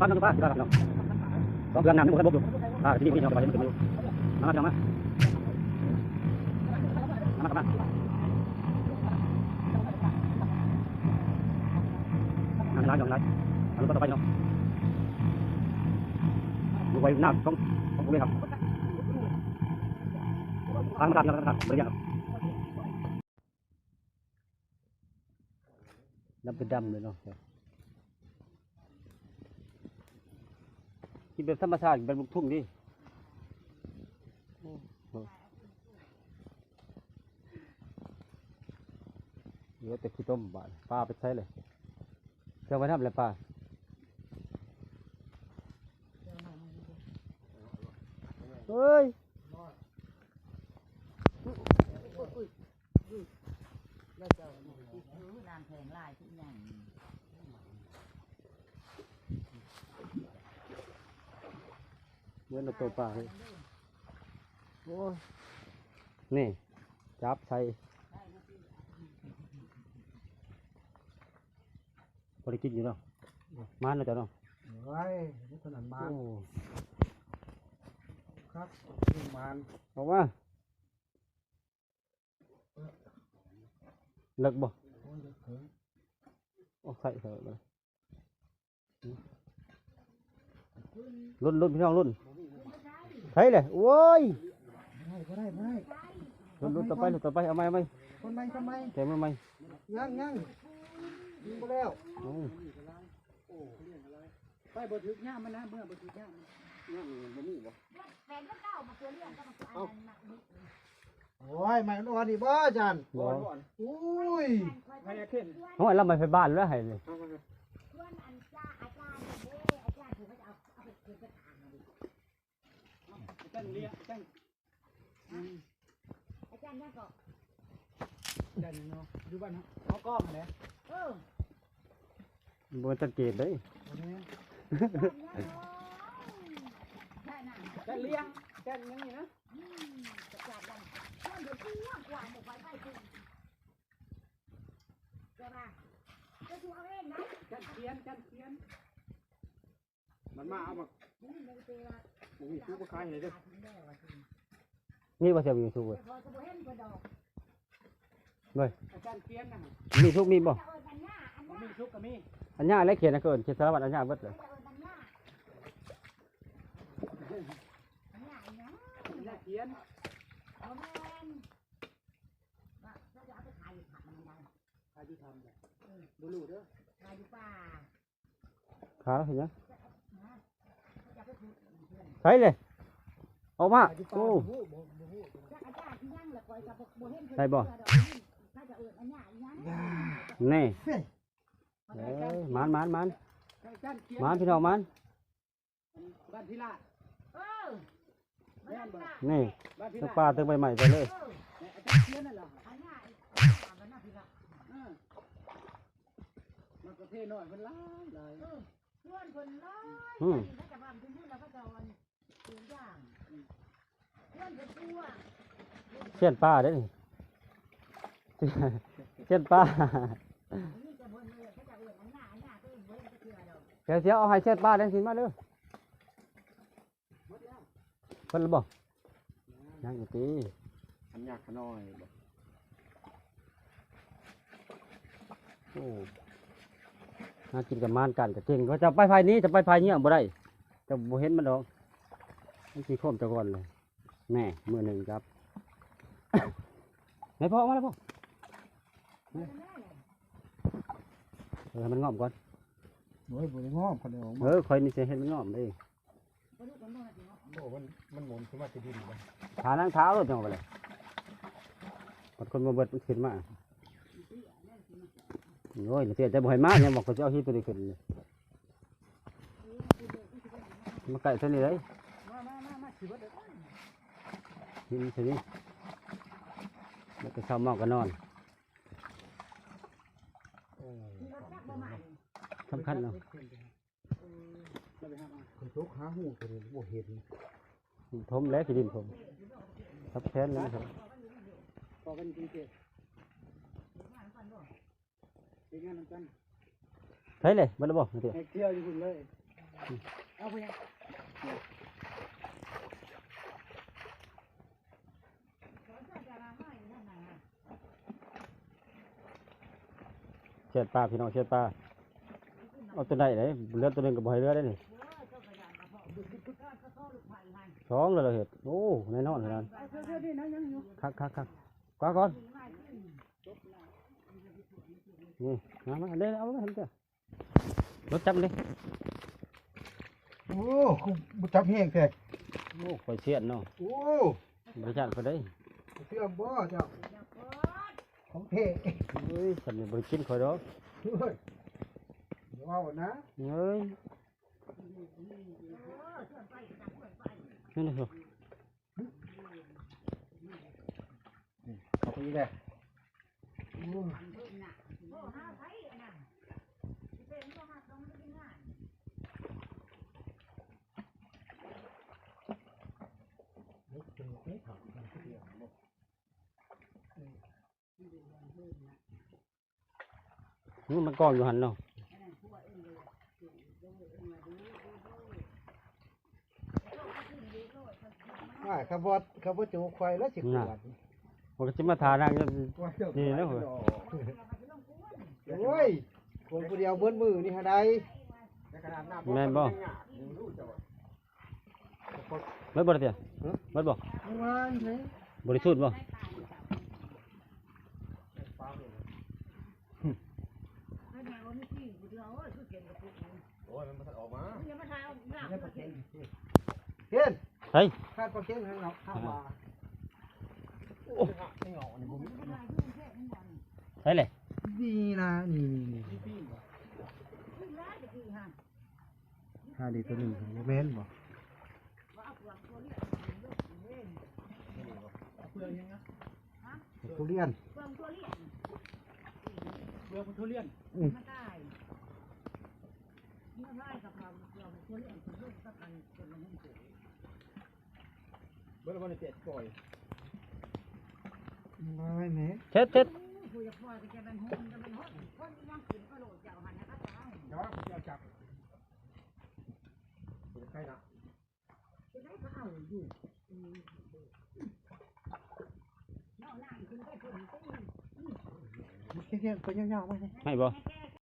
ป้าน้องป้าป้าน้องสองเดือนน้ำนี่มันก็บกอยู่ป้าที่นี่พี่น้องไปยังไม่ถึงอยู่มามาพี่ กินแบบธรรมชาติเป็นลูกทุ่งดิเหลือแต่ขี้ต้มบาดปลาไปใช้เลยเครื่องไว้ทำอะไรปลาเฮ้ยน้ำแพงลายทุกอย่าง เหมือนเราตัวปลาเลยโอ้ยนี่ จับใส่บริกินอยู่เนาะมันเนาะจ้ะเนาะไว้นี่ขนาดมานโอ้ครับนี่มานบอกว่าเลิกบ่โอ้ยเถิงโอ้ใส่เถอะเลยรุ่นรุ่นพี่น้องรุ่นใช่เลยโอ้ยไม่ได้ก็ได้ไม่ได้รุ่นรุ่นต่อไปรุ่นต่อไปเอาไหมเอาไหมคนไม่ทำไมแกมือไหมย่างย่างยิงไปแล้วโอ้ไปบ่ถึกย่ามมันนะเมื่อบ่ถึกย่ามมันโอ้ยไม่อ่อนอีบ่อาจารย์บ่อุ้ยโอ้ยเราไม่ไปบ้านแล้วให้เลย อาจารย์ยังก็ยันเนาะอยู่บ้านเขากล้องเลยเออบ่สังเกตเลยวันนี้ใช่น่ะจะเลี้ยงจะยังนี่นะจะจัดยังเพื่อนเดี๋ยวกูว่างกว่าหมดไปไปกูเจ้ามาจะดูเอาเองนะจันเทียนจันเทียนมันมาเอามา นี่มึงเตะว่าผมมีตู้มาขายเลยเด้อถึงได้ว่าถึงนี่ว่าจะมีทุกเว้ยแต่พอจะบ่เห็นก็ดอกอาจารย์เทียนนะมีทุกมีบ่จะเอิญอันหน้าอันหน้ามีทุกก็มีอันนี้อะไรเขียนนะเกินเขียนสารวัตรอันนี้เบิดเลยจะเอิญอันหน้าอันหน้าอันหน้าจันเทียนเอาแมนว่าเขาจะเอาไปขายอยู่ผักมันยังขายที่ทำเลยดูรูเด้อขายอยู่ป่าขาเห็นยัง เขาจะไปขุดเพื่อน ใช่เลยออกมาขายที่ปลาโอ้บู้บู้บู้จักอาจารย์ที่ยังละปล่อยกับบ่เห็นเพิ่นใช่บ่ถ้าจะเอิญอันหน้าอันหน้านี่มันเอ้ยมันมันมันอาจารย์เทียนมันพี่น้องมันบ้านพิลาเออมันอันหน้านี่บ้านพิตึกลาปลาตึกใบใหม่ไปเลยเอออาจารย์เทียนนั่นแหละอันหน้าอันหน้าพี่ละมันประเทศน้อยมันหลายหลายเออเพื่อนคนร้อยอืมเขาจะว่าเพื่อนแล้วก็จะวันเปลี่ยนอย่าง เพื่อนเป็นตัวเช่นปลาเด้อนี่เช่นปลานี่จะบนเลยเขาจะเอิญอันหน้าอันหน้าตัวเองเว้ยจะเชื่อดอกเดี๋ยวเสียเอาให้เช่นปลาเด้อสิมาเด้อเพิ่นระบอกยังอยู่ตีอันยากขน้อยบ่โอ้น่ากินกับมานกันกับเจงเขาจะไปภายนี้จะไปภายเนี้ยบ่ได้จะบ่เห็นมันดอกมันสิโคมจะก่อนเลย แน่มือหนึ่งครับไหนพ่อเอามาแล้วพ่อเออให้มันงอมก่อนโอ้ยบ่ได้งอมคนเดียวเออคอยนี่จะเห็นมันงอมเลยบ่รู้กันบ่นะพี่เนาะโอ้มันมันหมุนขึ้นมาจะดินเลยขานั่งเท้ารถจังไปเลยบางคนมาเบิดมันขึ้นมาโอ้ยเสียใจบ่ให้มาเนี่ยบอกเขาจะเอาที่ตัวนี้ขึ้นเลยมาไก่เท่านี้เลย มามามามาขี่รถเด้อนี่เท่านี้แล้วก็เข้ามองก็นอนมีรถจักรบ่มานี่สำคัญเนาะคนทุกหาหูตัวนี้บ่เห็นทมแล้วสิดินผมทับแค้นแล้วครับพอกันจริงๆเป็นงานนำกันใช่เลยมันระบอกเดี๋ยวให้เที่ยวอยู่คุณเลยเอาไปยัง ดปลาพี่น้องเช็ดปลาเอาตัวไหนเลยเลือดตัวหนึงกับบ่ให้เลือดได้นี่สองเลยเราเห็ดโอ้แน่นอนขนาดนั้นคักคักคักกว่าก่อนนี่มามาเด้เอามาเห็นจ้ะรถจับมันดิโอ้กูบ่จับแห้งแท้โอ้ข่อยเสียนเนาะโอ้บริจาคไปได้เชื่อมบ่เจ้า ของเท่เฮ้ยฉันนี่บริกินข่อยดอกเฮ้ยเดี๋ยวเอานะเฮ้ยนี่นี่เหรอเอาไปอีกแล้วโอ้นี่ มันกองอยู่หันเนาะอ่าขบวดขบวดจูควายแล้วสิขวดมันก็จะมาทานั่งอยู่นี่นะเหรอโอ้ยคนผู้เดียวเบิ้มือนี่ฮะได้แม่นบ่เบิดบ่ได้เตี้ยเบิดบ่วันไหนบริสุทธิ์บ่ โอ้ยมันมันออกมาเห็นเฮ้ยคาดปลาเค็งให้เราข้าวปลาใช่เลยนี่นะนี่นี่ห้าดีตัวหนึ่งของแม่นบ่ทุเรียนเปลืองตัวเลี้ยงเรื่องทุเรียนมาได้มาได้กับเราเปลืองตัวเลี้ยง เป็นลูกสันนี้เจ็ดก่อยไม่แม่เช็ดเช็ดผู้จะปล่อยก็จะเป็นหุ่นจะเป็นหุ่นคนยังกินก็โหลดเจ้าหันนะครับเจ้าเนาะเดี๋ยวจับใกล้นะจะได้ก็เอาอยู่นอกหน้าคุณได้ผลตีเค็งๆตัวยาวๆไว้เนี่ยให้บ่